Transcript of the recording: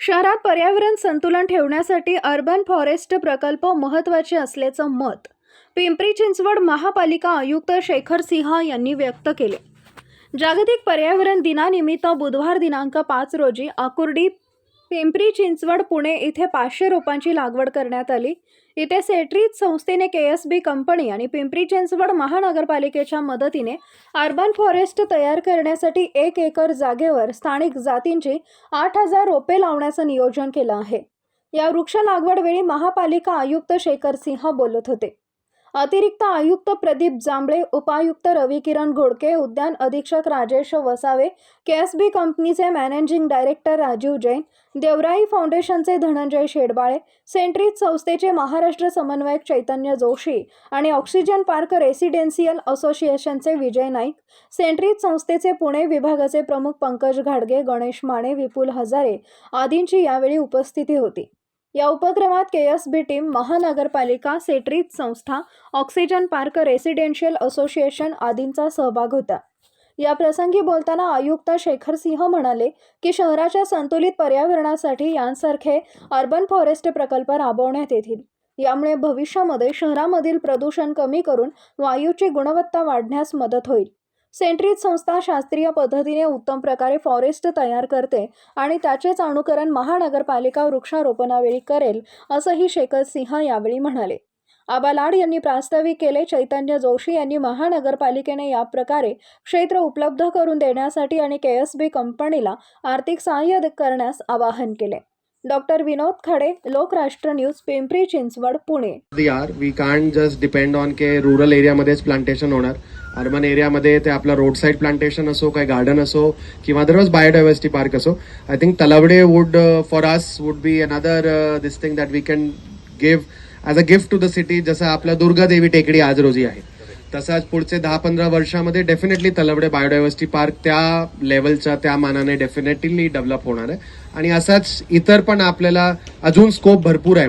शहरात पर्यावरण संतुलन ठेवण्यासाठी अर्बन फॉरेस्ट प्रकल्प महत्त्वाचे असल्याचं मत पिंपरी चिंचवड महापालिका आयुक्त शेखर सिंह यांनी व्यक्त केले. जागतिक पर्यावरण दिनानिमित्त बुधवार दिनांक पाच रोजी आकुर्डी पिंपरी चिंचवड पुणे इथे पाचशे रोपांची लागवड करण्यात आली. इथे सेट्रीज संस्थेने के एस बी कंपनी आणि पिंपरी चिंचवड महानगरपालिकेच्या मदतीने अर्बन फॉरेस्ट तयार करण्यासाठी एक एकर जागेवर स्थानिक जातींची आठ हजार रोपे लावण्याचं नियोजन केलं आहे. या वृक्ष लागवडवेळी महापालिका आयुक्त शेखर सिंह बोलत होते. अतिरिक्त आयुक्त प्रदीप जांभळे उपायुक्त रविकिरण घोडके उद्यान अधीक्षक राजेश वसावे केएसबी कंपनीचे मॅनेजिंग डायरेक्टर राजीव जैन देवराई फाउंडेशनचे धनंजय शेडबाळे सेंट्रीज संस्थेचे महाराष्ट्र समन्वयक चैतन्य जोशी आणि ऑक्सिजन पार्क रेसिडेन्शियल असोसिएशनचे विजय नाईक सेंट्रीज संस्थेचे पुणे विभागाचे प्रमुख पंकज घाडगे गणेश माने विपुल हजारे आदींची यावेळी उपस्थिती होती. या उपक्रमात के एस बी टीम महानगरपालिका सेट्रीज संस्था ऑक्सिजन पार्क रेसिडेन्शियल असोसिएशन आदींचा सहभाग होता. या प्रसंगी बोलताना आयुक्त शेखर सिंह म्हणाले की शहराच्या संतुलित पर्यावरणासाठी यांसारखे अर्बन फॉरेस्ट प्रकल्प राबवण्यात येतील. यामुळे भविष्यामध्ये शहरामधील प्रदूषण कमी करून वायूची गुणवत्ता वाढण्यास मदत होईल. सेंट्रीज संस्था शास्त्रीय पद्धतीने उत्तम प्रकारे फॉरेस्ट तयार करते आणि त्याचेच अनुकरण महानगरपालिका वृक्षारोपणावेळी करेल असंही शेखर सिंह यावेळी म्हणाले. आबा लाड यांनी प्रास्ताविक केले चैतन्य जोशी यांनी महानगरपालिकेने या प्रकारे क्षेत्र उपलब्ध करून देण्यासाठी आणि के एस बी कंपनीला आर्थिक सहाय्य करण्यास आवाहन केले. Doctor Vinod Khade Lokrashtra news Pimpri Chinchwad Pune. Are we can't just depend on K rural एरियामध्येच प्लांटेशन होणार. अर्बन एरियामध्ये ते आपलं रोड साईड प्लांटेशन असो काय गार्डन असो किंवा अदरवाइज बायोडायव्हर्सिटी पार्क असो. I think Talawade would for us would be another this thing that we can give as a gift to the city जसं आपलं दुर्गादेवी टेकडी आज रोजी आहे. तसाच पुढचे दहा पंधरा वर्षामध्ये डेफिनेटली तलवडे बायोडायव्हर्सिटी पार्क त्या लेवलच्या त्या मानाने डेफिनेटली डेव्हलप होणार आहे. आणि असाच इतर पण आपल्याला अजून स्कोप भरपूर आहे.